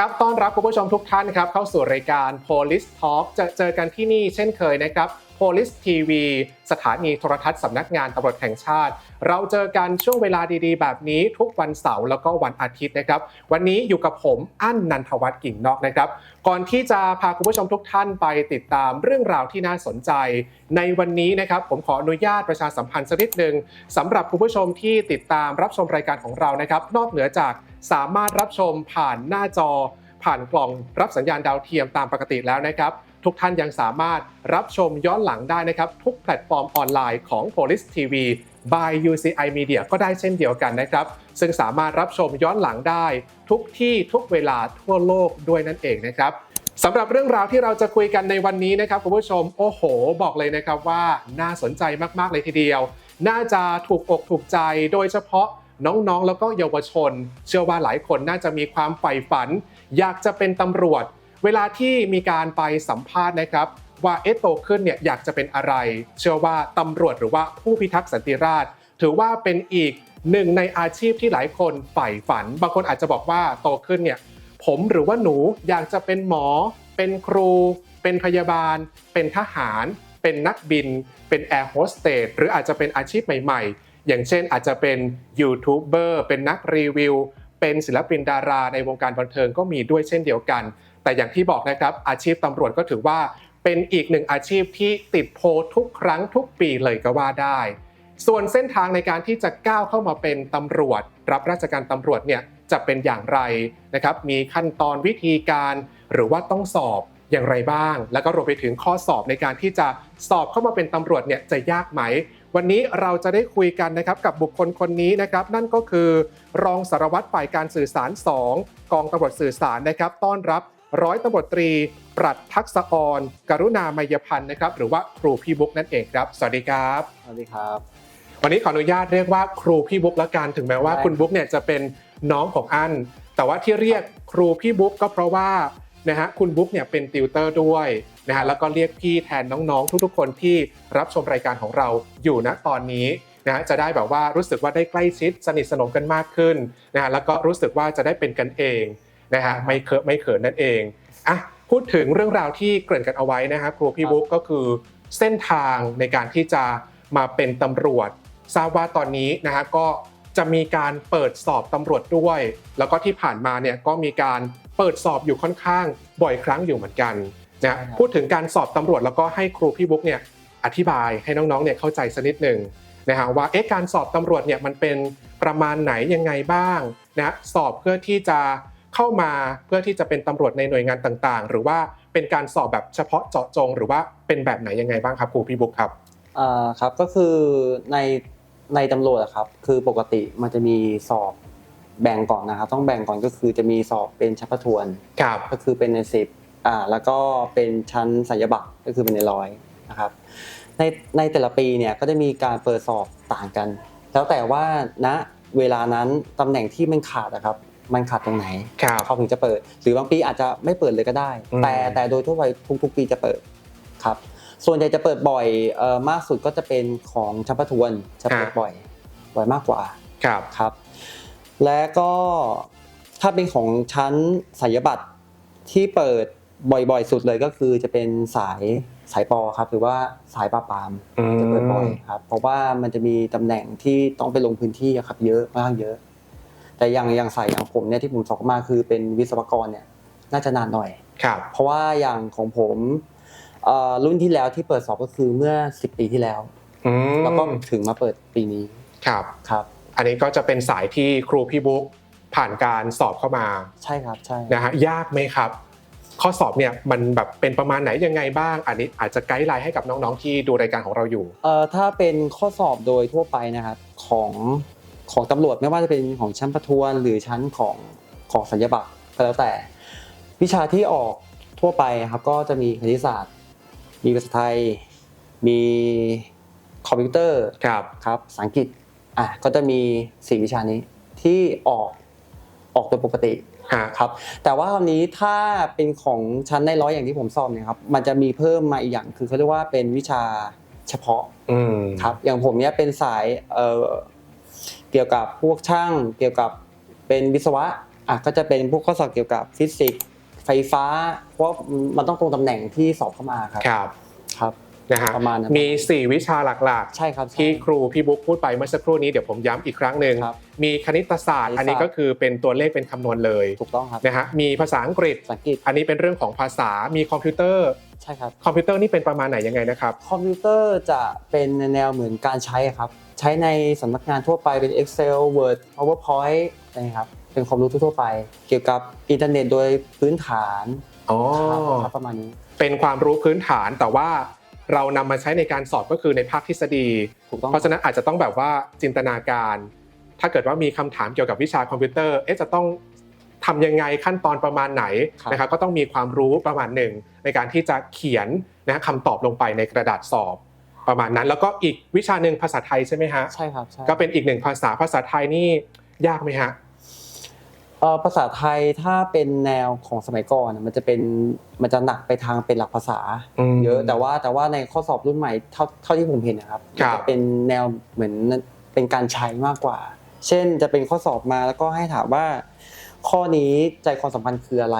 ครับ ต้อนรับคุณผู้ชมทุกท่านครับเข้าสู่รายการ Police Talk จะเจอกันที่นี่เช่นเคยนะครับ Police TV สถานีโทรทัศน์สำนักงานตำรวจแห่งชาติ เราเจอกันช่วงเวลาดีๆ แบบนี้ทุกวันเสาร์แล้วก็วันอาทิตย์นะครับ วันนี้อยู่กับผมอั้นนันทวัฒน์กิ่งนอกนะครับ ก่อนที่จะพาคุณผู้ชมทุกท่านไปติดตามเรื่องราวที่น่าสนใจ ในวันนี้นะครับผมขออนุญาตประชาสัมพันธ์สักนิดหนึ่งสำหรับคุณผู้ชมที่ติดตามรับชมรายการของเรานะครับ นอกเหนือจาก สามารถรับชมผ่านหน้าจอ ผ่านกล่องรับสัญญาณดาวเทียมตามปกติแล้วนะครับ ทุกท่านยังสามารถรับชมย้อนหลังได้นะครับ ทุกแพลตฟอร์มออนไลน์ของ Police TV by UCI Media ก็ได้เช่นเดียวกันนะครับ ซึ่งสามารถรับชมย้อนหลังได้ ทุกที่ทุกเวลาทั่วโลกด้วยนั่นเองนะครับสำหรับเรื่องราวที่เราจะคุยกันในวันนี้นะครับคุณผู้ชมโอ้โห บอกเลยนะครับว่าน่าสนใจมากๆเลยทีเดียว น่าจะถูกอกถูกใจโดยเฉพาะ น้องๆ แล้วก็เยาวชน เชื่อว่าหลายคนน่าจะมีความใฝ่ฝัน อยากจะเป็นตำรวจ เวลาที่มีการไปสัมภาษณ์นะครับ ว่าเอโตขึ้นเนี่ยอยากจะเป็นอะไร เชื่อว่าตำรวจหรือว่าผู้พิทักษ์สันติราษฎร์ถือว่าเป็นอีกหนึ่งในอาชีพที่หลายคนใฝ่ฝัน บางคนอาจจะบอกว่าโตขึ้นเนี่ยผมหรือว่าหนูอยากจะเป็นหมอ เป็นครู เป็นพยาบาล เป็นทหาร เป็นนักบิน เป็นแอร์โฮสเตสหรืออาจจะเป็นอาชีพใหม่ๆ อย่างเช่นอาจจะเป็นยูทูบเบอร์เป็นนักรีวิว เป็นศิลปินดาราในวงการบันเทิงก็มีด้วยเช่นเดียวกัน แต่อย่างที่บอกนะครับอาชีพตำรวจก็ถือว่าเป็นอีกหนึ่งอาชีพที่ติดโพลทุกครั้งทุกปีเลยก็ว่าได้ ส่วนเส้นทางในการที่จะก้าวเข้ามาเป็นตำรวจ รับราชการตำรวจเนี่ยจะเป็นอย่างไรนะครับ มีขั้นตอนวิธีการ หรือว่าต้องสอบอย่างไรบ้าง แล้วก็รวมไปถึงข้อสอบในการที่จะสอบเข้ามาเป็นตำรวจเนี่ยจะยากไหม วันนี้เราจะได้คุยกันนะครับกับบุคคลคนนี้นะครับ นั่นก็คือรองสารวัตรฝ่ายการสื่อสาร 2 กองตำรวจสื่อสารนะครับ ต้อนรับร้อยตำรวจตรี ปรัดทักษะออนกรุณามยพันธ์นะครับ หรือว่าครูพี่บุ๊กนั่นเองครับ สวัสดีครับ สวัสดีครับ วันนี้ขออนุญาตเรียกว่าครูพี่บุ๊กละกันถึงแม้ว่าได้คุณบุ๊กเนี่ยจะเป็นน้องของอันแต่ว่าที่เรียกครูพี่บุ๊กก็เพราะว่านะฮะคุณบุ๊กเนี่ยเป็นติวเตอร์ด้วย นะฮะแล้วก็เรียกพี่แทนน้องๆ ทุกๆ คนที่รับชมรายการของเราอยู่ณตอนนี้นะฮะจะได้แบบว่ารู้สึกว่าได้ใกล้ชิดสนิทสนมกันมากขึ้นนะฮะแล้วก็รู้สึกว่าจะได้เป็นกันเองนะฮะไม่เคอะไม่เขินนั่นเองอะพูดถึงเรื่องราวที่เกริ่นกันเอาไว้นะฮะครูพี่บุ๊กก็คือเส้นทางในการที่จะมาเป็นตำรวจทราบว่าตอนนี้นะฮะก็จะมีการเปิดสอบตำรวจด้วย แล้วก็ที่ผ่านมาเนี่ยก็มีการเปิดสอบอยู่ค่อนข้างบ่อยครั้งอยู่เหมือนกัน นะใช่ครับพูดถึงการสอบตำรวจแล้วก็ให้ครูพี่บุ๊กเนี่ยอธิบายให้น้องๆเนี่ยเข้าใจสักนิดหนึ่งนะฮะว่าเอ๊ะการสอบตำรวจเนี่ยมันเป็นประมาณไหนยังไงบ้างนะสอบเพื่อที่จะเข้ามาเพื่อที่จะเป็นตำรวจในหน่วยงานต่างๆ หรือว่าเป็นการสอบแบบเฉพาะเจาะจง หรือว่าเป็นแบบไหนยังไงบ้างครับครูพี่บุ๊กครับอ่าครับก็คือในในตำรวจอะครับคือปกติมันจะมีสอบแบ่งก่อนนะครับต้องแบ่งก่อนก็คือจะมีสอบเป็นชั้นประทวนครับก็คือเป็นในสิบ อ่าแล้วก็เป็นชั้นสัญญบัตรก็คือเป็นในร้อยนะครับในในแต่ละปีเนี่ยก็จะมีการเปิดสอบต่างกัน แล้วแต่ว่าณเวลานั้นตำแหน่งที่มันขาดนะครับมันขาดตรงไหนครับเขาถึงจะเปิด หรือบางปีอาจจะไม่เปิดเลยก็ได้อืมแต่แต่โดยทั่วไปทุกๆปีจะเปิดครับ ส่วนใหญ่จะเปิดบ่อยเอ่อมากสุดก็จะเป็นของชั้นประทวนจะเปิดบ่อยบ่อยมากกว่าครับครับ และก็ถ้าเป็นของชั้นสัญญบัตรที่เปิด บ่อยๆ สุดเลยก็คือจะเป็นสายสายปอครับหรือว่าสายปราบปรามอืม จะเปิดบ่อยครับ เพราะว่ามันจะมีตำแหน่งที่ต้องไปลงพื้นที่อะครับเยอะมากเยอะ แต่อย่างอย่างสายอย่างผมเนี่ยที่ผมสอบมาคือเป็นวิศวกรเนี่ยน่าจะนานหน่อย ครับเพราะว่าอย่างของผมเอ่อรุ่นที่แล้วที่เปิดสอบก็คือเมื่อ 10 ปีที่แล้ว อืมแล้วก็ถึงมาเปิดปีนี้ครับ ครับ อันนี้ก็จะเป็นสายที่ครูพี่บุ๊กผ่านการสอบเข้ามาใช่ครับใช่ นะฮะยากไหมครับ ข้อสอบเนี่ยมันแบบเป็นประมาณไหนยังไงบ้าง อันนี้อาจจะไกด์ไลน์ให้กับน้องๆที่ดูรายการของเราอยู่เอ่อถ้าเป็นข้อสอบโดยทั่วไปนะครับของของตำรวจไม่ว่าจะเป็นของชั้นประทวน หรือชั้นของของสัญญาบัตรก็แล้วแต่ วิชาที่ออกทั่วไปครับก็จะมีคณิตศาสตร์ มีภาษาไทย มีคอมพิวเตอร์ครับครับภาษาอังกฤษอะก็จะมีสี่วิชานี้ที่ออกออกโดยปกติฮะ ครับแต่ว่าคราวนี้ถ้าเป็นของชั้นในร้อยอย่างที่ผมสอบเนี่ยครับมันจะมีเพิ่มมาอีกอย่างคือเขาเรียกว่าเป็นวิชาเฉพาะอืมครับอย่างผมเนี่ยเป็นสายเอ่อเกี่ยวกับพวกช่าง เกี่ยวกับเป็นวิศวะอะก็จะเป็นพวกข้อสอบเกี่ยวกับฟิสิกส์ไฟฟ้า เพราะมันต้องตรงตำแหน่งที่สอบเข้ามาครับครับครับนะฮะประมาณนั้นมี 4 วิชาหลักใช่ครับๆที่ครูพี่บุ๊กพูดไปเมื่อสักครู่นี้เดี๋ยวผมย้ำอีกครั้งหนึ่งครับ มีคณิตศาสตร์คณิตศาสตร์ อันนี้ก็คือเป็นตัวเลขเป็นคำนวณเลยถูกต้องครับนะฮะมีภาษาอังกฤษภาษาอังกฤษ อันนี้เป็นเรื่องของภาษามีคอมพิวเตอร์ใช่ครับคอมพิวเตอร์นี่เป็นประมาณไหนยังไงนะครับคอมพิวเตอร์จะเป็นแนวเหมือนการใช้ครับใช้ในสำนักงานทั่วไปเป็น Excel Word PowerPoint นะครับเป็นความรู้ทั่วๆไป เกี่ยวกับอินเทอร์เน็ตโดยพื้นฐานอ๋อครับประมาณนี้ เป็นความรู้พื้นฐานแต่ว่าเรานำมาใช้ในการสอบก็คือในภาคทฤษฎีถูกต้องเพราะฉะนั้นอาจจะต้องแบบว่าจินตนาการ ถ้าเกิดว่ามีคำถามเกี่ยวกับวิชาคอมพิวเตอร์เอ๊ะจะต้องทำยังไงขั้นตอนประมาณไหนนะครับก็ต้องมีความรู้ประมาณหนึ่งในการที่จะเขียนนะคำตอบลงไปในกระดาษสอบประมาณนั้น แล้วก็อีกวิชาหนึ่งภาษาไทยใช่ไหมฮะใช่ครับใช่ก็เป็นอีกหนึ่งภาษาภาษาไทยนี่ยากไหมฮะเอ่อภาษาไทยถ้าเป็นแนวของสมัยก่อนมันจะเป็นมันจะหนักไปทางเป็นหลักภาษามเยอะแต่ว่าแต่ว่าในข้อสอบรุ่นใหม่เท่าเท่าที่ผมเห็นนะครับครับจะเป็นแนวเหมือนเป็นการใช้มากกว่า เช่นจะเป็นข้อสอบมาแล้วก็ให้ถามว่า ข้อนี้ใจความสัมพันธ์คืออะไร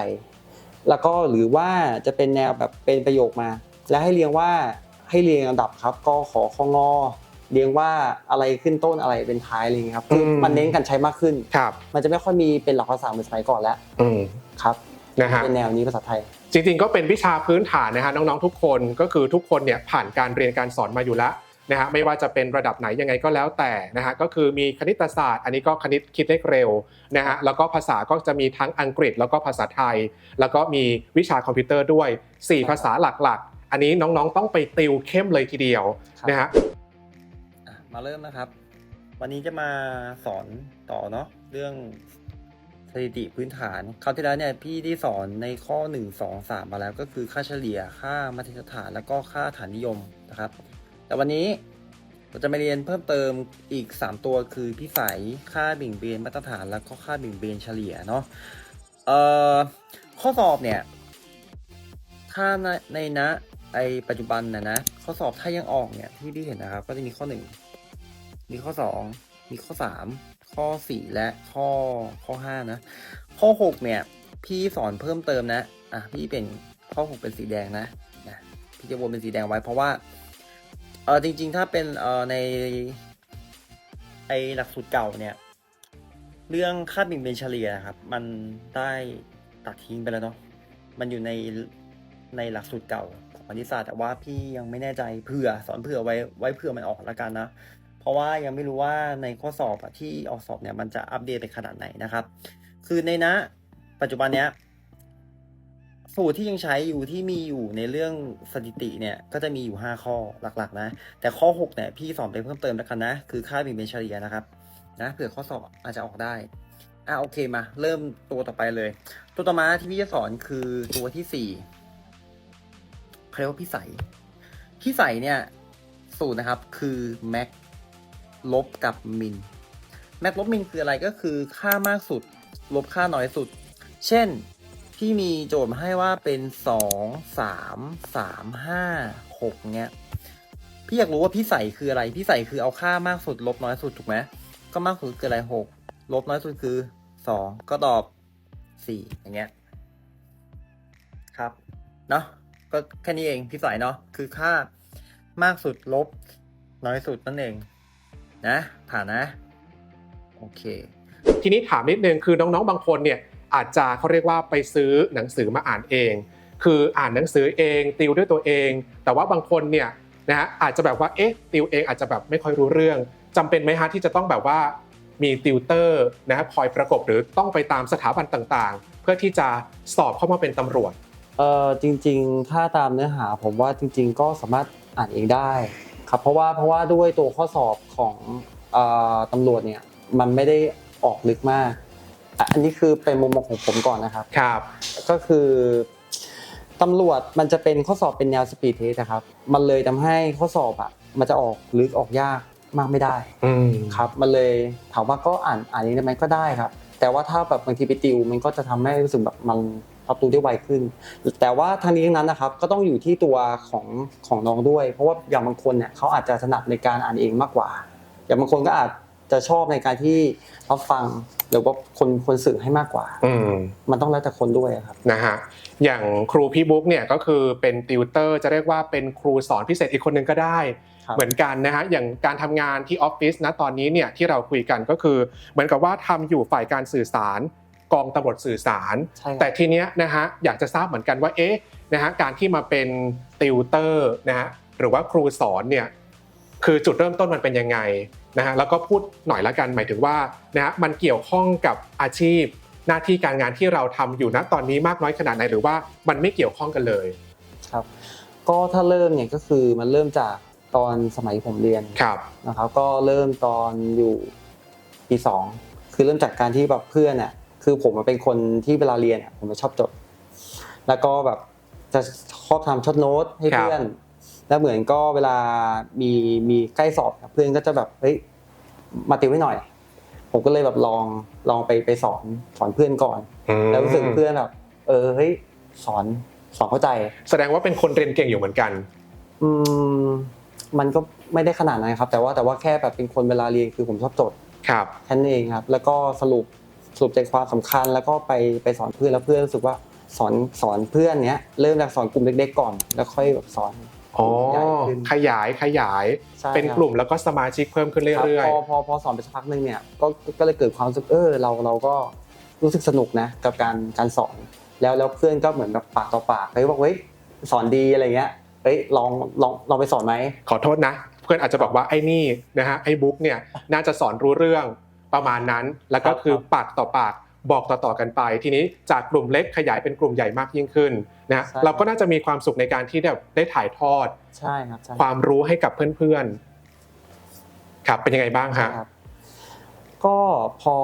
แล้วก็หรือว่าจะเป็นแนวแบบเป็นประโยคมา แล้วให้เรียงว่าให้เรียงลำดับครับก็ขอข้องอเรียงว่าอะไรขึ้นต้นอะไรเป็นท้ายอะไรอย่างเงี้ยครับคืออมมันเน้นการใช้มากขึ้นครับ มันจะไม่ค่อยมีเป็นหลักภาษาเหมือนสมัยก่อนแล้วอืมครับนะฮะเป็นแนวนี้ภาษาไทย จริงๆก็เป็นวิชาพื้นฐานนะฮะน้องๆทุกคนก็คือทุกคนเนี่ยผ่านการเรียนการสอนมาอยู่แล้ว นะฮะไม่ว่าจะเป็นระดับไหนยังไงก็แล้วแต่นะฮะก็คือมีคณิตศาสตร์ อันนี้ก็คณิตคิดเลขเร็วนะฮะแล้วก็ภาษาก็จะมีทั้งอังกฤษแล้วก็ภาษาไทย แล้วก็มีวิชาคอมพิวเตอร์ด้วย 4 ภาษาหลักๆ อันนี้น้องๆต้องไปติวเข้มเลยทีเดียวครับนะฮะอะมาเริ่มนะครับ วันนี้จะมาสอนต่อเนาะเรื่องสถิติพื้นฐานคราวที่แล้วเนี่ยพี่ได้สอนในข้อ 1 2 3 มาแล้วก็คือค่าเฉลี่ยค่ามาตรฐานแล้วก็ค่าฐานนิยมนะครับ แต่วันนี้เราจะมาเรียนเพิ่มเติมอีก 3 ตัวคือพิสัยค่าบิ่งเบนมาตรฐานแล้วก็ค่าบิ่งเบนเฉลี่ยเนาะเอ่อข้อสอบเนี่ย ถ้าในในนะไอปัจจุบันนะนะข้อสอบถ้ายังออกเนี่ยที่พี่เห็นนะครับ ก็จะมีข้อหนึ่งมีข้อสองมีข้อสามข้อสี่และข้อข้อห้านะข้อหกเนี่ย พี่สอนเพิ่มเติมนะอะพี่เป็นข้อหกเป็นสีแดงนะนะพี่จะวนเป็นสีแดงไว้เพราะว่า เออจริง ๆ ถ้าเป็นเออในไอหลักสูตรเก่าเนี่ย เรื่องค่าบิ่งเบนเฉลี่ยนะครับ มันได้ตัดทิ้งไปแล้วเนาะมันอยู่ในในหลักสูตรเก่าของคณิตศาสตร์แต่ว่าพี่ยังไม่แน่ใจเผื่อสอนเผื่อไว้ไว้เผื่อมันออกละกันนะเพราะว่ายังไม่รู้ว่าในข้อสอบอะที่ออกสอบเนี่ยมันจะอัปเดตไปขนาดไหนนะครับ คือในนะปัจจุบันเนี้ย สูตรที่ยังใช้อยู่ที่มีอยู่ในเรื่องสถิติเนี่ยก็จะมีอยู่ 5 ข้อหลักๆ นะ แต่ข้อ6เนี่ยพี่สอนไปเพิ่มเติมแล้วกันนะ คือค่าบิ่งเบนเฉลี่ยนะครับนะเผื่อข้อสอบอาจจะออกได้อะโอเคมา เริ่มตัวต่อไปเลย ตัวต่อมาที่พี่จะสอนคือตัวที่สี่เขาเรียกว่าพิสัยพิสัยเนี่ยสูตรนะครับคือแม็กลบกับมินแม็กลบมินคืออะไรก็คือค่ามากสุด ลบค่าน้อยสุด เช่น พี่มีโจทย์มาให้ว่าเป็นสองสามสามห้าหกเงี้ย พี่อยากรู้ว่าพิสัยคืออะไรพิสัยคือเอาค่ามากสุดลบน้อยสุดถูกไหมก็มากสุดคืออะไรหกลบน้อยสุดคือสองก็ตอบสี่อย่างเงี้ย ครับ เนาะก็แค่นี้เองพิสัยเนาะคือค่ามากสุดลบ น้อยสุดนั่นเอง นะ ผ่านนะ โอเค ทีนี้ถามนิดนึงคือน้องๆบางคนเนี่ย อาจจะเขาเรียกว่าไปซื้อหนังสือมาอ่านเอง คืออ่านหนังสือเองติวด้วยตัวเอง แต่ว่าบางคนเนี่ยนะฮะอาจจะแบบว่าเอ๊ะติวเองอาจจะแบบไม่ค่อยรู้เรื่องจำเป็นไหมฮะที่จะต้องแบบว่ามีติวเตอร์นะฮะคอยประกบหรือต้องไปตามสถาบันต่างๆ เพื่อที่จะสอบเข้ามาเป็นตำรวจเออจริงๆ ถ้าตามเนื้อหาผมว่าจริง ๆ ก็สามารถอ่านเองได้ครับเพราะว่าเพราะว่าด้วยตัวข้อสอบของเออตำรวจเนี่ยมันไม่ได้ออกลึกมาก อะอันนี้คือเป็นมุมมองของผมก่อนนะครับ ครับ ก็คือตำรวจมันจะเป็นข้อสอบเป็นแนวสปีดเทสนะครับ มันเลยทำให้ข้อสอบอะมันจะออกลึกออกยากมากไม่ได้อืมครับ มันเลยถามว่าก็อ่านอ่านเองได้ไหมก็ได้ครับ แต่ว่าถ้าแบบบางทีไปติว มันก็จะทำให้รู้สึกแบบมันรับรู้ได้ไวขึ้น แต่ว่าทางนี้ทั้งนั้นนะครับ ก็ต้องอยู่ที่ตัวของของน้องด้วย เพราะว่าอย่างบางคนเนี่ยเขาอาจจะถนัดในการอ่านเองมากกว่า อย่างบางคนก็อาจ จะชอบในการที่รับฟังหรือว่าคนคนสื่อให้มากกว่า อืม มันต้องแล้วแต่คนด้วยครับ นะฮะอย่างครูพี่บุ๊กเนี่ยก็คือเป็นติวเตอร์จะเรียกว่าเป็นครูสอนพิเศษอีกคนหนึ่งก็ได้ ครับ เหมือนกันนะฮะอย่างการทำงานที่ออฟฟิศนะตอนนี้เนี่ยที่เราคุยกันก็คือ เหมือนกับว่าทำอยู่ฝ่ายการสื่อสาร กองตำรวจสื่อสาร ใช่ครับ แต่ทีเนี้ยนะฮะอยากจะทราบเหมือนกันว่าเอ๊ะนะฮะการที่มาเป็นติวเตอร์นะฮะหรือว่าครูสอนเนี่ย คือจุดเริ่มต้นมันเป็นยังไงนะฮะแล้วก็พูดหน่อยละกันหมายถึงว่านะฮะมันเกี่ยวข้องกับอาชีพ หน้าที่การงานที่เราทำอยู่ณตอนนี้มากน้อยขนาดไหนหรือว่ามันไม่เกี่ยวข้องกันเลยครับ ก็ถ้าเริ่มเนี่ยก็คือมันเริ่มจากตอนสมัยผมเรียนครับนะครับก็เริ่มตอนอยู่ปีสองคือเริ่มจากการที่แบบเพื่อนอะคือผมอะเป็นคนที่เวลาเรียนอะผมจะชอบจด แล้วก็แบบจะชอบทำช็อตโน้ตให้เพื่อน แล้วเหมือนก็เวลามีมีใกล้สอบอะเพื่อนก็จะแบบเฮ้ยมาติวให้หน่อย ผมก็เลยแบบลองลองไปไปสอนสอนเพื่อนก่อน แล้วรู้สึกเพื่อนแบบเออเฮ้ยสอนสอนเข้าใจ แสดงว่าเป็นคนเรียนเก่งอยู่เหมือนกัน อืมมันก็ไม่ได้ขนาดนั้นครับ แต่ว่าแต่ว่าแค่แบบเป็นคนเวลาเรียนคือผมชอบจดครับแค่นั้นเองครับ แล้วก็สรุปสรุปใจความสำคัญแล้วก็ไปไปสอนเพื่อนแล้วเพื่อนรู้สึกว่าสอนสอนเพื่อนเนี้ยเริ่มจากสอนกลุ่มเล็กๆก่อน แล้วค่อยแบบสอน อ๋อใหญ่ขึ้นขยายขยายใช่เป็นครับกลุ่มแล้วก็สมาชิกเพิ่มขึ้นครับเรื่อยพอพอพอสอนไปสักพักหนึ่งเนี่ยก็ก็เลยเกิดความรู้สึกเออเราเราก็รู้สึกสนุกนะกับการการสอนแล้วแล้วเพื่อนก็เหมือนแบบปากต่อปากเฮ้ยบอกเฮ้ยสอนดีอะไรเงี้ยเฮ้ยลองลองลองไปสอนไหม ๆ ขอโทษนะ เพื่อนอาจจะบอกว่าไอ้นี่นะฮะไอ้บุ๊กเนี่ยน่าจะสอนรู้เรื่องประมาณนั้น แล้วก็ครับคือครับปากต่อปาก บอกต่อๆกันไป ทีนี้จากกลุ่มเล็กขยายเป็นกลุ่มใหญ่มากยิ่งขึ้นนะฮะใช่เราก็น่าจะมีความสุขในการที่แบบได้ถ่ายทอดใช่ครับใช่ความรู้ให้กับเพื่อนๆครับเป็นยังไงบ้างฮะครับก็พอ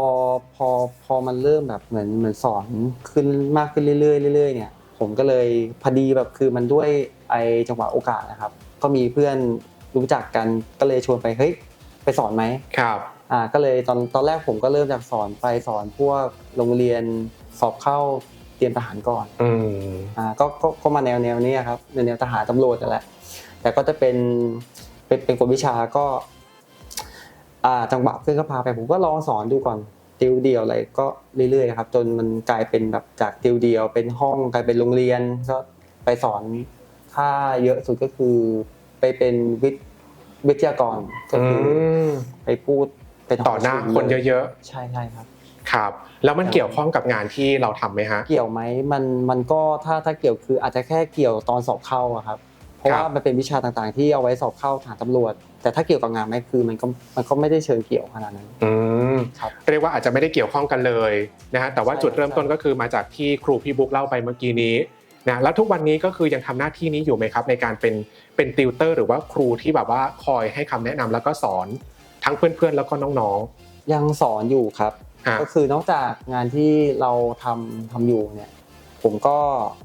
พอพอมันเริ่มแบบเหมือนเหมือนสอนขึ้นมากขึ้นเรื่อยๆเรื่อยๆเนี่ยผมก็เลยพอดีแบบคือมันด้วยไอจังหวะโอกาสนะครับ ก็มีเพื่อนรู้จักกันก็เลยชวนไปเฮ้ยไปสอนไหมครับ อ่าก็เลยตอนตอนแรกผมก็เริ่มจากสอนไปสอนพวกโรงเรียนสอบเข้าเตรียมทหารก่อนอืมอ่าก็ก็ก็มาแนวแนวนี้ครับแนวแนวทหารตำรวจนั่นแหละแต่ก็จะเป็นเป็นเป็นกฎวิชาก็อ่าจังหวะเพื่อนก็พาไปผมก็ลองสอนดูก่อนติวเดียวอะไรก็เรื่อยๆครับ จนมันกลายเป็นแบบจากติวเดียวเป็นห้องกลายเป็นโรงเรียนก็ไปสอนถ้าเยอะสุดก็คือไปเป็นวิทวิทยากรก็อืคือมไปพูด เป็นต่อหน้าคนเยอะๆ ใช่ใช่ครับๆครับ แล้วมันเกี่ยวข้องกับงานที่เราทำไหมฮะ เกี่ยวไหมมันมันก็ถ้าถ้าเกี่ยวคืออาจจะแค่เกี่ยวตอนสอบเข้าอะครับ เพราะครับว่ามันเป็นวิชาต่างๆ ที่เอาไว้สอบเข้าทหารตำรวจ แต่ถ้าเกี่ยวกับงานไหมคือมันก็มันก็ไม่ได้เชิงเกี่ยวขนาดนั้น อืมครับเรียกว่าอาจจะไม่ได้เกี่ยวข้องกันเลยนะฮะแต่ว่าใช่จุดเริ่มต้นใช่ก็คือมาจากที่ครูพี่บุ๊กเล่าไปเมื่อกี้นี้นะแล้วทุกวันนี้ก็คือยังทำหน้าที่นี้อยู่ไหมครับ ในการเป็นเป็นติวเตอร์หรือว่าครูที่แบบว่าคอยให้คำแนะนำแล้วก็สอน ทั้งเพื่อนๆแล้วก็น้องยังสอนอยู่ครับๆฮะก็คือนอกจากงานที่เราทำทำอยู่เนี่ย ผมก็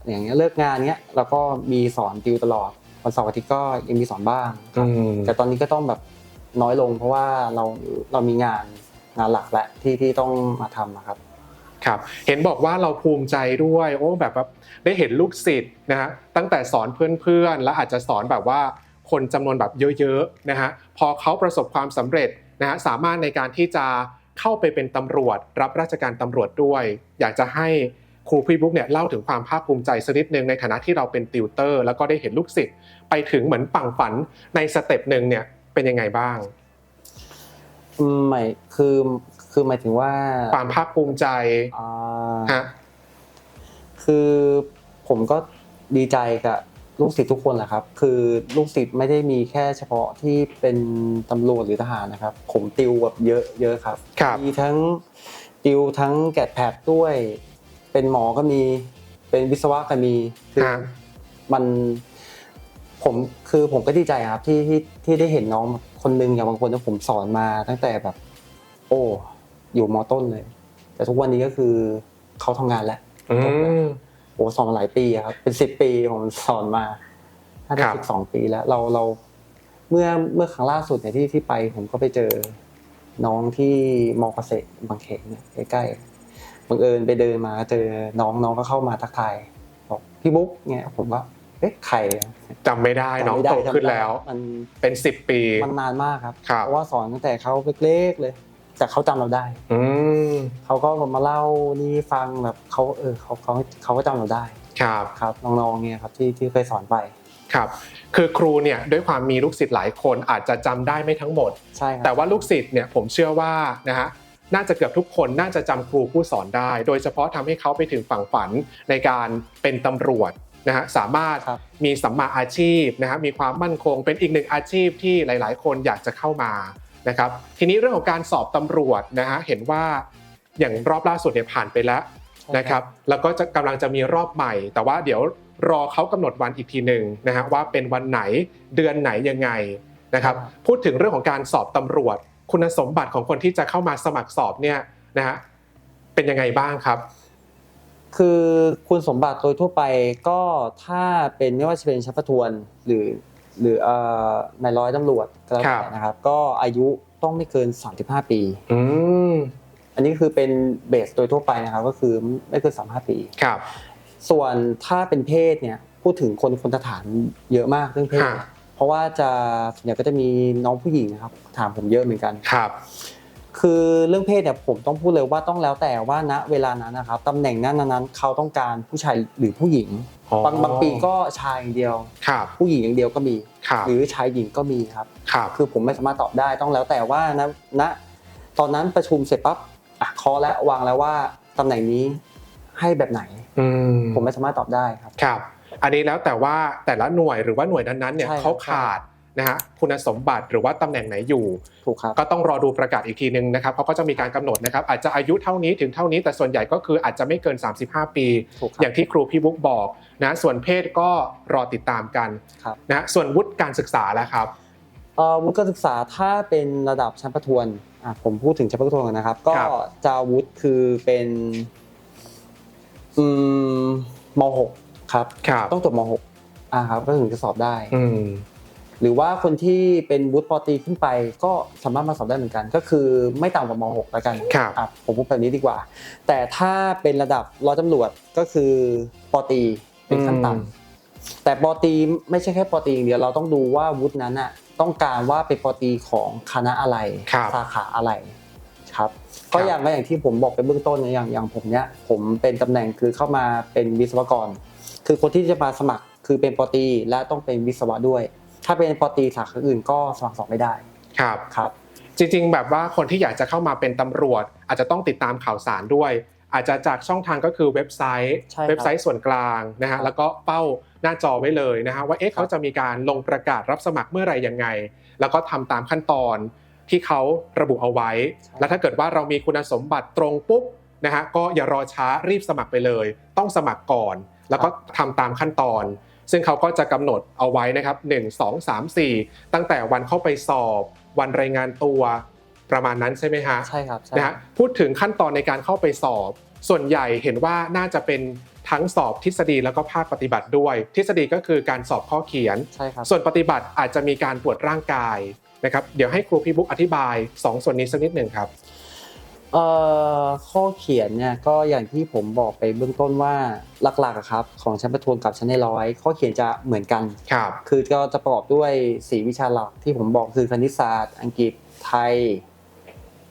อย่างเงี้ยเลิกงานเนี้ยแล้วก็มีสอนติวตลอดวันเสาร์อาทิตย์ก็ยังมีสอนบ้างคอืรับมแต่ตอนนี้ก็ต้องแบบน้อยลง เพราะว่าเราเรามีงานงานหลักและที่ที่ต้องมาทำอะครับครับเห็นบอกว่าเราภูมิใจด้วยโอ้แบบว่าได้เห็นลูกศิษย์นะฮะตั้งแต่สอนเพื่อนๆ แล้วอาจจะสอนแบบว่าคนจำนวนแบบเยอะๆนะฮะ พอเขาประสบความสำเร็จนะฮะสามารถในการที่จะเข้าไปเป็นตำรวจ รับราชการตำรวจด้วย อยากจะให้ครูพี่บุ๊กเนี่ยเล่าถึงความภาคภูมิใจสักนิดนึงในฐานะที่เราเป็นติวเตอร์ แล้วก็ได้เห็นลูกศิษย์ไปถึงเหมือนฝั่งฝันในสเต็ปหนึ่งเนี่ยเป็นยังไงบ้างอืมหมายคือคือหมายถึงว่าความภาคภูมิใจอ่าฮะคือผมก็ดีใจกับ ลูกศิษย์ทุกคนแหละครับ คือลูกศิษย์ไม่ได้มีแค่เฉพาะที่เป็นตำรวจหรือทหารนะครับ ผมติวแบบเยอะเยอะครับ ครับมีทั้งติวทั้งแกดแพดด้วย เป็นหมอก็มี เป็นวิศวะก็มี คือฮะ มันผมคือผมก็ดีใจครับที่ที่ที่ได้เห็นน้องคนหนึงอย่างบางคนที่ผมสอนมาตั้งแต่แบบ โอ้อยู่มอต้นเลย แต่ทุกวันนี้ก็คือเขาทำงานแล้ว อืม โอ้สอนมาหลายปีอะครับเป็นสิบปีผมสอนมาน่าจะครับสิบสองปีแล้ว เราเราเมื่อเมื่อครั้งล่าสุดเนี่ยที่ที่ไปผมก็ไปเจอน้องที่มอเกษตรบางเขนเนี่ยใกล้ๆบังเอิญไปเดินมาเจอน้องน้องก็เข้ามาทักทายบอกพี่บุ๊กเนี่ยผมว่าเอ๊ะใครจำไม่ได้น้องจำไม่ได้โตขึ้นจำไม่ได้แล้ว มันเป็น10ปีมันนานมากครับครับเพราะว่าสอนตั้งแต่เขาเล็กๆเลย แต่เขาจำเราได้ อืมเขาก็มาเล่านี่ฟังแบบเขาเออเขาเขาเขาก็จำเราได้ครับครับน้องๆเนี่ยครับที่ที่เคยสอนไปครับคือครูเนี่ยด้วยความมีลูกศิษย์หลายคนอาจจะจำได้ไม่ทั้งหมด ใช่คแต่รับว่าลูกศิษย์เนี่ยผมเชื่อว่านะฮะน่าจะเกือบทุกคนน่าจะจำครูผู้สอนได้ โดยเฉพาะทำให้เขาไปถึงฝั่งฝันในการเป็นตำรวจนะฮะสามารถครับมีสัมมาอาชีพนะฮะมีความมั่นคงเป็นอีกหนึ่งอาชีพที่หลาย ๆ คนอยากจะเข้ามา นะครับทีนี้เรื่องของการสอบตำรวจนะฮะเห็นว่าอย่างรอบล่าสุดเนี่ยผ่านไปแล้วใช่นะครับแล้วก็จะกำลังจะมีรอบใหม่ แต่ว่าเดี๋ยวรอเขากำหนดวันอีกทีหนึ่งนะฮะว่าเป็นวันไหนเดือนไหนยังไงนะครับพูดถึงเรื่องของการสอบตำรวจ คุณสมบัติของคนที่จะเข้ามาสมัครสอบเนี่ยนะฮะเป็นยังไงบ้างครับ คือคุณสมบัติโดยทั่วไปก็ถ้าเป็นไม่ว่าจะเป็นชั้นประทวนหรือ หรือเอ่อนายร้อยตำรวจก็แล้วครัแต่บนะครับ ก็อายุต้องไม่เกิน 35 ปีอืมอันนี้คือเป็นเบสโดยทั่วไปนะครับ ก็คือไม่เกิน 35 ปีครับ ส่วนถ้าเป็นเพศเนี่ยพูดถึงคนคนทหารเยอะมากเรื่องเพศฮะเพราะว่าจะส่วนใหญ่ก็จะมีน้องผู้หญิงนะครับ ถามผมเยอะเหมือนกันครับคือเรื่องเพศเนี่ยผมต้องพูดเลยว่าต้องแล้วแต่ว่าณเวลานั้นนะครับตำแหน่งนั้นนั้นๆเขาต้องการผู้ชายหรือผู้หญิงอ๋อ บางบางปีก็ชายอย่างเดียวครับผู้หญิงอย่างเดียวก็มีครับหรือชายหญิงก็มีครับครับ คือผมไม่สามารถตอบได้ต้องแล้วแต่ว่าณณตอนนั้นประชุมเสร็จปั๊บอะเคาะและวางแล้วว่าตำแหน่งนี้ให้แบบไหนอืมผมไม่สามารถตอบได้ครับครับ อันนี้แล้วแต่ว่าแต่ละหน่วยหรือว่าหน่วยนั้นๆเนี่ยใช่ครับเขาขาด นะฮะคุณสมบัติหรือว่าตำแหน่งไหนอยู่ถูกครับก็ต้องรอดูประกาศอีกทีนึงนะครับเขาก็จะมีการกำหนดนะครับอาจจะอายุเท่านี้ถึงเท่านี้แต่ส่วนใหญ่ก็คืออาจจะไม่เกิน 35 ปีถูกครับอย่างที่ครูพี่บุ๊กบอกนะส่วนเพศก็รอติดตามกันครับนะส่วนวุฒิการศึกษาแล้วครับเอ่อวุฒิการศึกษาถ้าเป็นระดับชั้นประทวนอะผมพูดถึงชั้นประทวนก่อนนะครับ ก็ครับจะวุฒิคือเป็นอืมม .6 ครับครับ ต้องจบม .6 อ่าครับ ก็ถึงจะสอบได้อืม หรือว่าคนที่เป็นวุฒิปอตรีขึ้นไปก็สามารถมาสอบได้เหมือนกัน ก็คือไม่ต่ำกว่าม .6 แล้วกันครับอะผมพูดแบบนี้ดีกว่า แต่ถ้าเป็นระดับร้อยตำรวจก็คือปอตรีเป็นขั้นต่ำแต่ปอตรีไม่ใช่แค่ปอตรีอย่างเดียวเราต้องดูว่าวุฒินั้นอะต้องการว่าเป็นปอตรีของคณะอะไรครับสาขาอะไรครับก็อย่างก็อย่างที่ผมบอกไปเบื้องต้นเนี่ยอย่างอย่างผมเนี้ยผมเป็นตำแหน่งคือเข้ามาเป็นวิศวกร คือคนที่จะมาสมัครคือเป็นปอตรีและต้องเป็นวิศวะด้วย ถ้าเป็นปอตรีสาขาอื่นก็สมัครสอบไม่ได้ครับครับ จริงๆ แบบว่าคนที่อยากจะเข้ามาเป็นตำรวจ อาจจะต้องติดตามข่าวสารด้วย อาจจะจากช่องทางก็คือเว็บไซต์ใช่ครับเว็บไซต์ส่วนกลางนะครัฮะบแล้วก็เป้าหน้าจอไว้เลยนะฮะว่าเอ๊ะเขาจะมีการลงประกาศรับสมัครเมื่อไหร่ยังไง แล้วก็ทำตามขั้นตอนที่เขาระบุเอาไว้ แล้วถ้าเกิดว่าเรามีคุณสมบัติตรงปุ๊บนะฮะก็อย่ารอช้ารีบสมัครไปเลย ต้องสมัครก่อน แล้วก็ทำตามขั้นตอน ซึ่งเขาก็จะกำหนดเอาไว้นะครับ1 2 3 4 ตั้งแต่วันเข้าไปสอบ วันรายงานตัวประมาณนั้นใช่ไหมฮะใช่ครับใช่นะฮะพูดถึงขั้นตอนในการเข้าไปสอบ ส่วนใหญ่เห็นว่าน่าจะเป็นทั้งสอบทฤษฎีแล้วก็ภาคปฏิบัติด้วย ทฤษฎีก็คือการสอบข้อเขียนใช่ครับส่วนปฏิบัติอาจจะมีการตรวจร่างกายนะครับเดี๋ยวให้ครูพี่บุ๊กอธิบาย 2 ส่วนนี้สักนิดหนึ่งครับ เอ่อข้อเขียนเนี่ยก็อย่างที่ผมบอกไปเบื้องต้นว่าหลักๆอะครับของชั้นประทวนกับชั้นในร้อยข้อเขียนจะเหมือนกัน ครับ คือก็จะประกอบด้วยสีวิชาหลักที่ผมบอกคือคณิตศาสตร์ อังกฤษไทย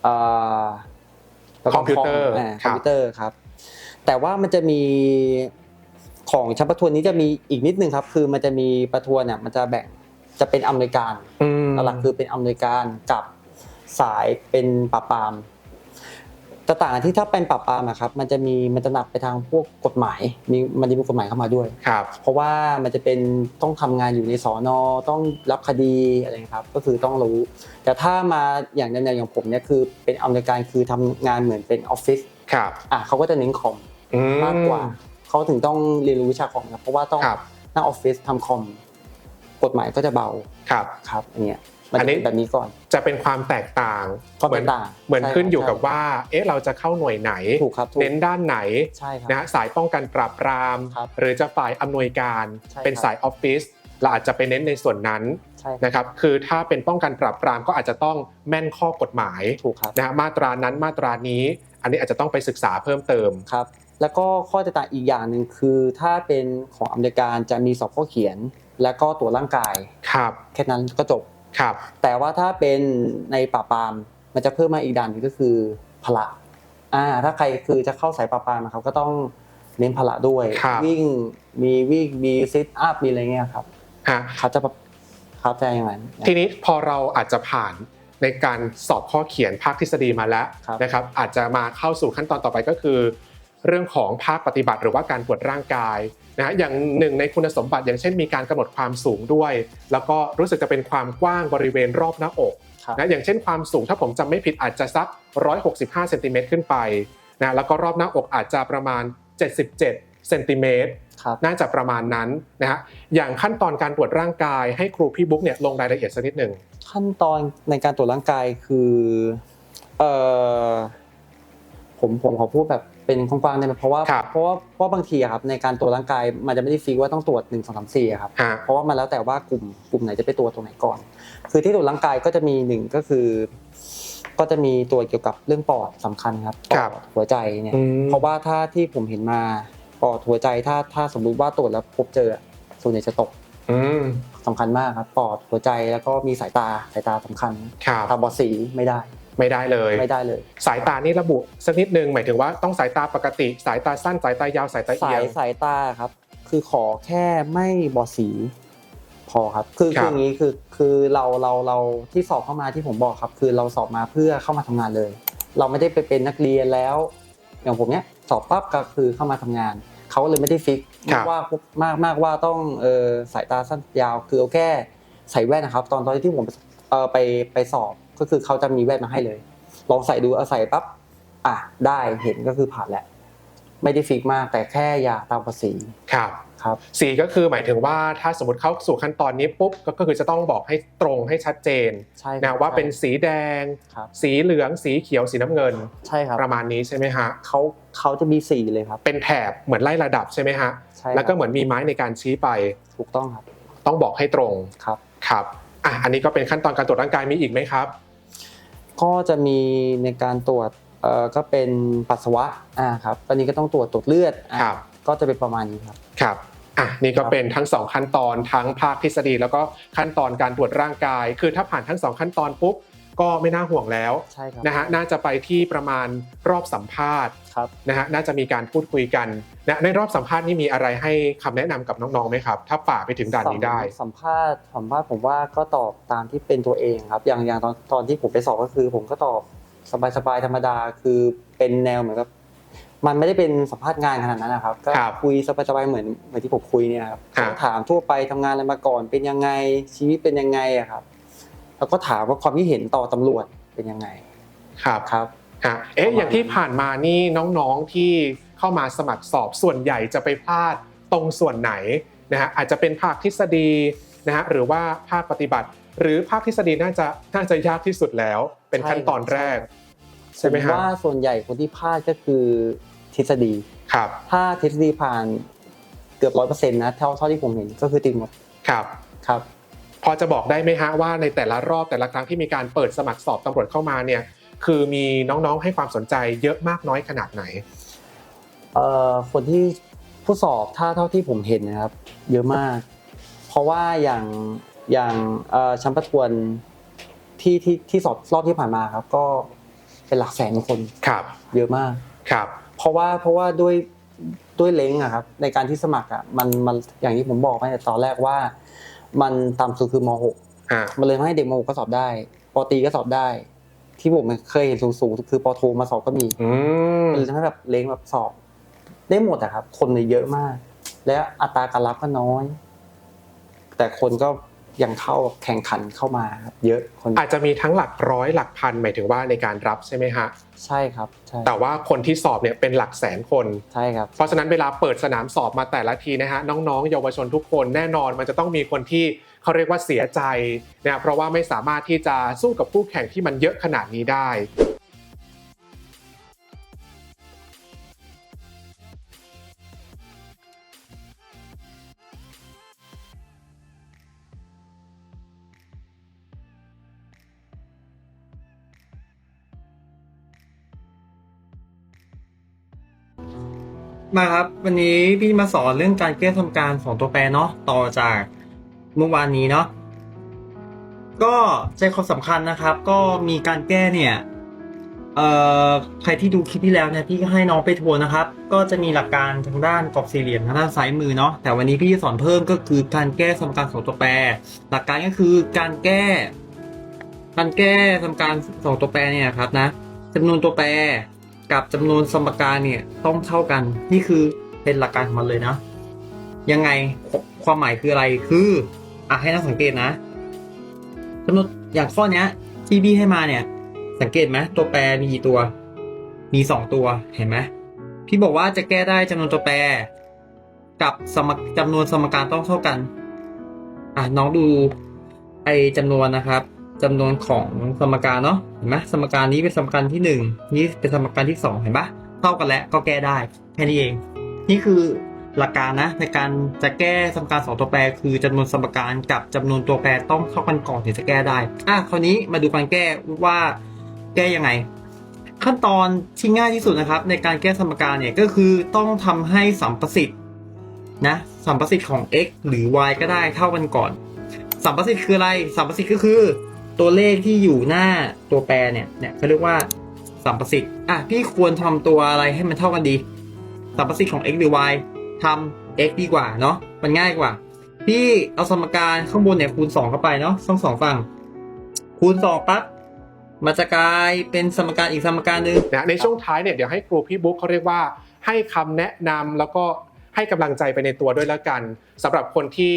เอ่อแล้วก็คอมพิวเตอร์าคคอรัมบพิวเตอร์ครับ แต่ว่ามันจะมีของชั้นประทวนนี้จะมีอีกนิดนึงครับ คือมันจะมีประทวนเนี่ยมันจะแบ่งจะเป็นอำนวยการ อืม หลักๆคือเป็นอำนวยการกับสายเป็นปราบปราม แต่ต่างกันที่ถ้าเป็นปราบปรามอะครับมันจะมีมันจะหนักไปทางพวกกฎหมายมีมันจะมีกฎหมายเข้ามาด้วย ครับ เพราะว่ามันจะเป็นต้องทำงานอยู่ในสอนอต้องรับคดีอะไรนะครับก็คือต้องรู้ แต่ถ้ามาอย่างแนวๆอย่างผมเนี่ยคือเป็นอำนวยการคือทำงานเหมือนเป็นออฟฟิศครับอะเขาก็จะเน้นคอมอื มากกว่าเขาถึงต้องเรียนรู้วิชาคอมครับเพราะว่าต้องครับ นั่งออฟฟิศทำคอมกฎหมายก็จะเบาครับ ครับอย่างเงี้ย มันอันจะนี้เป็นแบบนี้ก่อน จะเป็นความแตกต่างความเหมืแตอนกต่างเหมือนใช่ขึ้นอยู่ใช่กับว่า เอ๊ะเราจะเข้าหน่วยไหนถูกครับถูกเน้นด้านไหนใช่ครับนะฮะสายป้องกันปราบปรามครับหรือจะฝ่ายอำนวยการใช่เป็นครับสายออฟฟิศเราอาจจะไปเน้นในส่วนนั้นใช่ครับนะครับ คือถ้าเป็นป้องกันปราบปรามก็อาจจะต้องแม่นข้อกฎหมายถูกครับนะฮะมาตรานั้นมาตรานี้ อันนี้อาจจะต้องไปศึกษาเพิ่มเติมครับ แล้วก็ข้อแตกต่างอีกอย่างหนึ่งคือ ถ้าเป็นของอเมริกันจะมีสอบข้อเขียน แล้วก็ตรวจร่างกายครับแค่นั้นก็จบ ครับ แต่ว่าถ้าเป็นในป่าบปรามมันจะเพิ่มมาอีกด่านหนึงก็คือพละอ่าถ้าใครคือจะเข้าสายป่าบปรามนะครับก็ต้องเน้นพละด้วย ครับ วิ่งมีวิ่งมีซิทอัพมีอะไรเงี้ยครับฮะเขาจะแบบเขาจะอย่างนั้น ทีนี้พอเราอาจจะผ่านในการสอบข้อเขียนภาคทฤษฎีมาแล้วครับ นะครับ อาจจะมาเข้าสู่ขั้นตอนต่อไปก็คือ เรื่องของภาคปฏิบัติหรือว่าการตรวจร่างกาย นะฮะอย่างหนึ่งในคุณสมบัติ อย่างเช่นมีการกำหนดความสูงด้วย แล้วก็รู้สึกจะเป็นความกว้างบริเวณรอบหน้าอกครับนะอย่างเช่นความสูงถ้าผมจำไม่ผิดอาจจะสัก 165เซนติเมตรขึ้นไปนะแล้วก็รอบหน้าอกอาจจะประมาณ 77เซนติเมตรครับน่าจะประมาณนั้นนะฮะอย่างขั้นตอนการตรวจร่างกายให้ครูพี่บุ๊กเนี่ยลงรายละเอียดสักนิดหนึ่งขั้นตอนในการตรวจร่างกายคือเอ่อผมผมขอพูดแบบ เป็นกว้างๆได้ไหมเพราะว่าครับเพราะว่าเพราะบางทีอะครับในการตรวจร่างกายมันจะไม่ได้ฟิกว่าต้องตรวจหนึ่งสองสามสี่ครับฮะ เพราะว่ามันแล้วแต่ว่ากลุ่มกลุ่มไหนจะไปตรวจตรงไหนก่อน คือที่ตรวจร่างกายก็จะมีหนึ่งก็คือ ก็จะมีตรวจเกี่ยวกับเรื่องปอดสำคัญครับปครัอบดหัวใจเนี่ยอืม เพราะว่าถ้าที่ผมเห็นมาปอดหัวใจถ้าถ้าสมมุติว่าตรวจแล้วพบเจอส่วนใหญ่จะตกอืมสำคัญมากครับปอดหัวใจแล้วก็มีสายตาสายตาสำคัญครับ ตาบอดสีไม่ได้ ไม่ได้เลย ไม่ได้เลย สายตานี่ระบุสักนิดหนึ่งหมายถึงว่าต้องสายตาปกติ สายตาสั้นสายตายาวสายตาสาเอียยงสายตาครับ คือขอแค่ไม่บอดสีพอครับ คือครับคืออย่างนี้คือคือเราเราเราที่สอบเข้ามาที่ผมบอกครับ คือเราสอบมาเพื่อเข้ามาทำงานเลย เราไม่ได้ไปเป็นนักเรียนแล้ว อย่างผมเนี้ยสอบปั๊บก็คือเข้ามาทำงานเขาเลยไม่ได้ฟิกครับว่ามากมากว่าต้องเออสายตาสั้นยาวคือเอาแค่ใส่แว่นนะครับ ตอนตอนที่ผมเออไปไปสอบ ก็คือเขาจะมีแว่นมาให้เลย ลองใส่ดูเอาใส่ปั๊บอะได้เห็นก็คือผ่านแล้วไม่ได้ฟิกมากแต่แค่อย่าตามภาษีครับครับสีก็คือหมายถึงว่าถ้าสมมติเข้าสู่ขั้นตอนนี้ปุ๊บก็ก็คือจะต้องบอกให้ตรงให้ชัดเจนใช่นะว่าเป็นสีแดงครับสีเหลืองสีเขียวสีน้ำเงินใช่ครับประมาณนี้ใช่ไหมฮะเขาเขาจะมีสีเลยครับ เป็นแถบเหมือนไล่ระดับใช่ไหมฮะใช่ครับแล้วก็เหมือนมีไม้ในการชี้ไปถูกต้องครับ ต้องบอกให้ตรงครับครับอะอันนี้ก็เป็นขั้นตอนการตรวจร่างกายมีอีกไหมครับ ก็จะมีในการตรวจเอ่อก็เป็นปัสสาวะอ่าครับตอนนี้ก็ต้องตรวจตรวจเลือดอ่าครับ ก็จะเป็นประมาณนี้ครับ ครับอะนี่ก็ครับเป็นทั้งสองขั้นตอนทั้งภาคทฤษฎีแล้วก็ขั้นตอนการตรวจร่างกาย คือถ้าผ่านทั้งสองขั้นตอนปุ๊บก็ไม่น่าห่วงแล้วใช่ครับ นะฮะน่าจะไปที่ประมาณรอบสัมภาษณ์ครับ นะฮะน่าจะมีการพูดคุยกันนะในรอบสัมภาษณ์นี่มีอะไรให้คำแนะนำกับน้องๆไหมครับ ถ้าฝ่าไปถึงด่านนี้ได้สัมสัมภาษณ์สัมภาษณ์ผมว่าก็ตอบตามที่เป็นตัวเองครับ อย่างอย่างตอนตอนที่ผมไปสอบก็คือ ผมก็ตอบสบายๆธรรมดาคือเป็นแนวเหมือนกับมันไม่ได้เป็นสัมภาษณ์งานขนาดนั้นนะครับ ก็ครับคุยสบายๆเหมือนเหมือนที่ผมคุยเนี่ยครับครับก็ถามทั่วไปทำงานอะไรมาก่อนเป็นยังไงชีวิตเป็นยังไงอะครับ แล้วก็ถามว่าความคิดเห็นต่อตำรวจเป็นยังไงครับครับ ฮะเอ๊ะประมาณอย่างที่ผ่านมานี่น้องๆที่เข้ามาสมัครสอบส่วนใหญ่จะไปพลาดตรงส่วนไหนนะฮะอาจจะเป็นภาคทฤษฎีนะฮะหรือว่าภาคปฏิบัติ หรือภาคทฤษฎีน่าจะน่าจะยากที่สุดแล้ว เป็นขั้นตอนแรกใช่ไหมผฮะว่าส่วนใหญ่คนที่พลาดก็คือทฤษฎีครับถ้าทฤษฎีผ่านเกือบร้อยเปอร์เซ็นต์นะเท่าเท่าที่ผมเห็นก็คือติดหมดครับครับ พอจะบอกได้ไหมฮะว่าในแต่ละรอบแต่ละครั้งที่มีการเปิดสมัครสอบตำรวจเข้ามาเนี่ย คือมีน้องๆให้ความสนใจเยอะมากน้อยขนาดไหนเอ่อคนที่ผู้สอบถ้าเท่าที่ผมเห็นนะครับ เยอะมาก เพราะว่าอย่างอย่างเอ่อชั้นประทวนที่ที่ที่สอบรอบที่ผ่านมาครับ ก็เป็นหลักแสนคนครับ เยอะมากครับ เพราะว่าเพราะว่าด้วยด้วยเล้งอะครับ ในการที่สมัครอะมันมันอย่างที่ผมบอกไปแต่ตอนแรกว่า มันต่ำสุดคือม .6 ฮะมันเลยทำให้เด็กม .6 ก็สอบได้ปตรีก็สอบได้ ที่ผมเคยเห็นสูงๆคือปโทมาสอบก็มีอืมมันเลยทำให้แบบเล้งแบบสอบ ได้หมดอะครับ คนเลยเยอะมาก และอัตราการรับก็น้อย แต่คนก็ยังเข้าแข่งขันเข้ามาครับเยอะคนอาจจะมีทั้งหลักร้อยหลักพันหมายถึงว่าในการรับใช่ไหมฮะใช่ครับใช่แต่ว่าคนที่สอบเนี่ยเป็นหลักแสนคน ใช่ครับ เพราะฉะนั้นเวลาเปิดสนามสอบมาแต่ละทีนะฮะน้องๆ เยาวชนทุกคนแน่นอนมันจะต้องมีคนที่ เขาเรียกว่าเสียใจนะเพราะว่าไม่สามารถที่จะสู้กับคู่แข่งที่มันเยอะขนาดนี้ได้มาครับ วันนี้พี่มาสอนเรื่องการแก้ทำการของตัวแปรเนาะต่อจาก เมื่อวานนี้เนาะก็ใจความสำคัญนะครับ ก็มีการแก้เนี่ยเอ่อใครที่ดูคลิปที่แล้วเนี่ยพี่ก็ให้น้องไปทัวนนะครับ ก็จะมีหลักการทางด้านกรอบสี่เหลี่ยมทางด้านซ้ายมือเนาะแต่วันนี้พี่จะสอนเพิ่มก็คือการแก้สมการของตัวแปร หลักการก็คือการแก้ การแก้สมการสองตัวแปรเนี่ยครับนะจำนวนตัวแปรกับจำนวนสมการเนี่ยต้องเท่ากันนี่คือเป็นหลักการของมันเลยนะ ยังไงความหมายคืออะไรคือ อะให้นักสังเกตนะจำนวนอย่างข้อเนี้ยที่พี่ให้มาเนี่ย สังเกตไหมตัวแปรมีกี่ตัว มีสองตัวเห็นไหมพี่บอกว่าจะแก้ได้จำนวนตัวแปร กับสมจำนวนสมการต้องเท่ากัน อะน้องดูไอจำนวนนะครับจำนวนของสมการเนาะเห็นไหมสมการนี้เป็นสมการที่หนึ่งนี่เป็นสมการที่สองเห็นปะเท่ากันแล้วก็แก้ได้แค่นี้เอง นี่คือ หลักการนะในการจะแก้สมการสองตัวแปร คือจำนวนสมการกับจำนวนตัวแปรต้องเท่ากันก่อนถึงจะแก้ได้อะคราวนี้มาดูการแก้ว่าแก้ยังไง ขั้นตอนที่ง่ายที่สุดนะครับ ในการแก้สมการเนี่ยก็คือต้องทำให้สัมประสิทธิ์นะสัมประสิทธิ์ของ x หรือ y ก็ได้เท่ากันก่อน สัมประสิทธิ์คืออะไร สัมประสิทธิ์ก็คือ ตัวเลขที่อยู่หน้าตัวแปรเนี่ยเนี่ยเขาเรียกว่าสัมประสิทธิ์อะพี่ควรทำตัวอะไรให้มันเท่ากันดี สัมประสิทธิ์ของ x หรือ y ทำ x ดีกว่าเนาะมันง่ายกว่า พี่เอาสมการข้างบนเนี่ยคูณ 2 เข้าไปเนาะทั้งสองฝั่งคูณ2ปั๊บมันจะกลายเป็นสมการอีกสมการหนึ่งนะในช่วงท้ายเนี่ยเดี๋ยวให้ครูพี่บุ๊กเขาเรียกว่า ให้คำแนะนำแล้วก็ให้กำลังใจไปในตัวด้วยแล้วกันสำหรับคนที่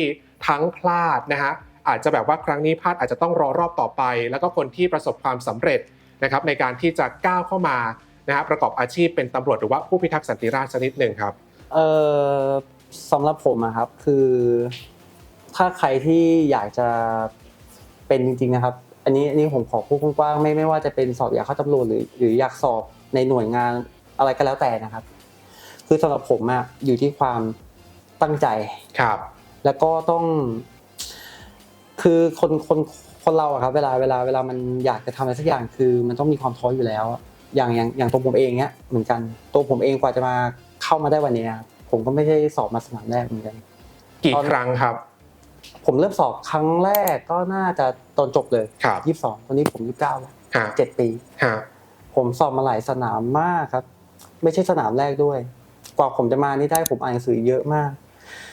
ทั้งพลาดนะฮะอาจจะแบบว่าครั้งนี้พลาดอาจจะต้องรอรอบต่อไป แล้วก็คนที่ประสบความสำเร็จนะครับในการที่จะก้าวเข้ามานะฮะประกอบอาชีพเป็นตำรวจหรือว่าผู้พิทักษ์สันติราษฎร์สักนิดหนึ่งครับ เอ่อสำหรับผมอะครับคือ ถ้าใครที่อยากจะเป็นจริงๆนะครับ อันนี้อันนี้ผมขอพูดกว้างๆไม่ไม่ว่าจะเป็นสอบอยากเข้าตำรวจหรือหรืออยากสอบในหน่วยงานอะไรก็แล้วแต่นะครับ คือสำหรับผมอะอยู่ที่ความตั้งใจ ครับ แล้วก็ต้อง คือคนคนคนเราอะครับ เวลาเวลาเวลามันอยากจะทำอะไรสักอย่างคือ มันต้องมีความท้ออยู่แล้วอะอย่างอย่างอย่างตัวผมเองเนี้ยเหมือนกันตัวผมเองกว่าจะมา เข้ามาได้วันนี้นะครับผมก็ไม่ได้สอบมาสนามแรกเหมือนกัน กี่ตอนครั้งครับ ผมเริ่มสอบครั้งแรกก็น่าจะตอนจบเลยครับยี่สิบสองตอนนี้ผมยี่สิบเก้าแล้วฮะเจ็ดปีฮะผมสอบมาหลายสนามมากครับ ไม่ใช่สนามแรกด้วย กว่าผมจะมานี่ได้ผมอ่านหนังสือเยอะมาก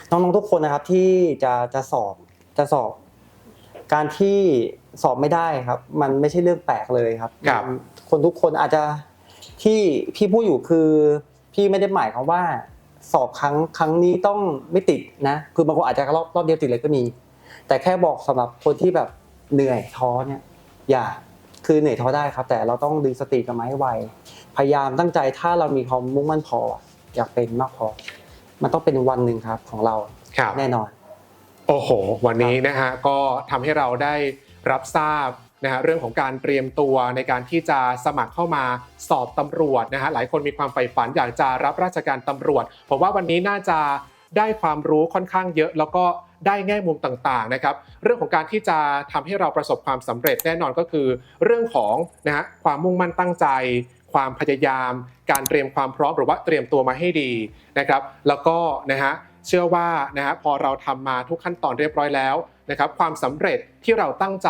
น้องๆทุกคนนะครับที่จะจะสอบจะสอบ การที่สอบไม่ได้ครับ มันไม่ใช่เรื่องแปลกเลยครับครับมันคนทุกคนอาจจะที่พี่พูดอยู่คือ พี่ไม่ได้หมายความว่า สอบครั้งครั้งนี้ต้องไม่ติดนะ คือบางคนอาจจะรอบรอบเดียวติดเลยก็มี แต่แค่บอกสำหรับคนที่แบบเหนื่อยท้อเนี่ย อย่าคือเหนื่อยท้อได้ครับ แต่เราต้องดึงสติกลับมาให้ไวพยายามตั้งใจถ้าเรามีความมุ่งมั่นพอ อยากเป็นมากพอ มันต้องเป็นวันหนึ่งครับของเราครับแน่นอน โอ้โห วันนี้นะฮะก็ทำให้เราได้รับทราบ นะฮะเรื่องของการเตรียมตัวในการที่จะสมัครเข้ามาสอบตำรวจนะฮะหลายคนมีความใฝ่ฝันอยากจะรับราชการตำรวจผมว่าวันนี้น่าจะได้ความรู้ค่อนข้างเยอะ แล้วก็ได้แง่มุมต่างๆนะครับ เรื่องของการที่จะทำให้เราประสบความสำเร็จแน่นอนก็คือ เรื่องของนะฮะความมุ่งมั่นตั้งใจ ความพยายาม การเตรียมความพร้อมหรือว่าเตรียมตัวมาให้ดีนะครับ แล้วก็นะฮะเชื่อว่านะฮะพอเราทำมาทุกขั้นตอนเรียบร้อยแล้ว นะครับความสำเร็จที่เราตั้งใจ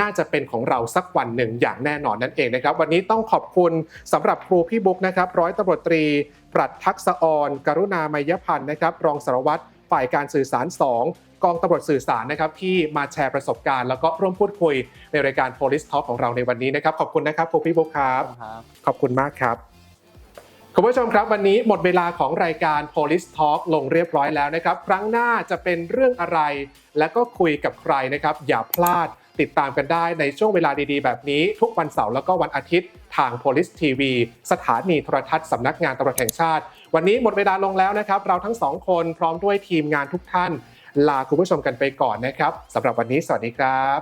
น่าจะเป็นของเราสักวันหนึ่งอย่างแน่นอนนั่นเองนะครับ วันนี้ต้องขอบคุณสำหรับครูพี่บุ๊กนะครับ ร้อยตำรวจตรี ปรัดทักษะออนกรุณามยพันธ์นะครับ รองสารวัตรฝ่ายการสื่อสาร 2 กองตำรวจสื่อสารนะครับ ที่มาแชร์ประสบการณ์ แล้วก็ร่วมพูดคุยในรายการ Police Talk ของเราในวันนี้นะครับ ขอบคุณนะครับครูพี่บุ๊กครับครับขอบคุณมากครับ คุณผู้ชมครับวันนี้หมดเวลาของรายการ Police Talk ลงเรียบร้อยแล้วนะครับ ครั้งหน้าจะเป็นเรื่องอะไร และก็คุยกับใครนะครับ อย่าพลาดติดตามกันได้ในช่วงเวลาดีๆ แบบนี้ ทุกวันเสาร์แล้วก็วันอาทิตย์ทาง Police TV สถานีโทรทัศน์สำนักงานตำรวจแห่งชาติ วันนี้หมดเวลาลงแล้วนะครับ เราทั้งสองคนพร้อมด้วยทีมงานทุกท่าน ลาคุณผู้ชมกันไปก่อนนะครับสำหรับวันนี้สวัสดีครับ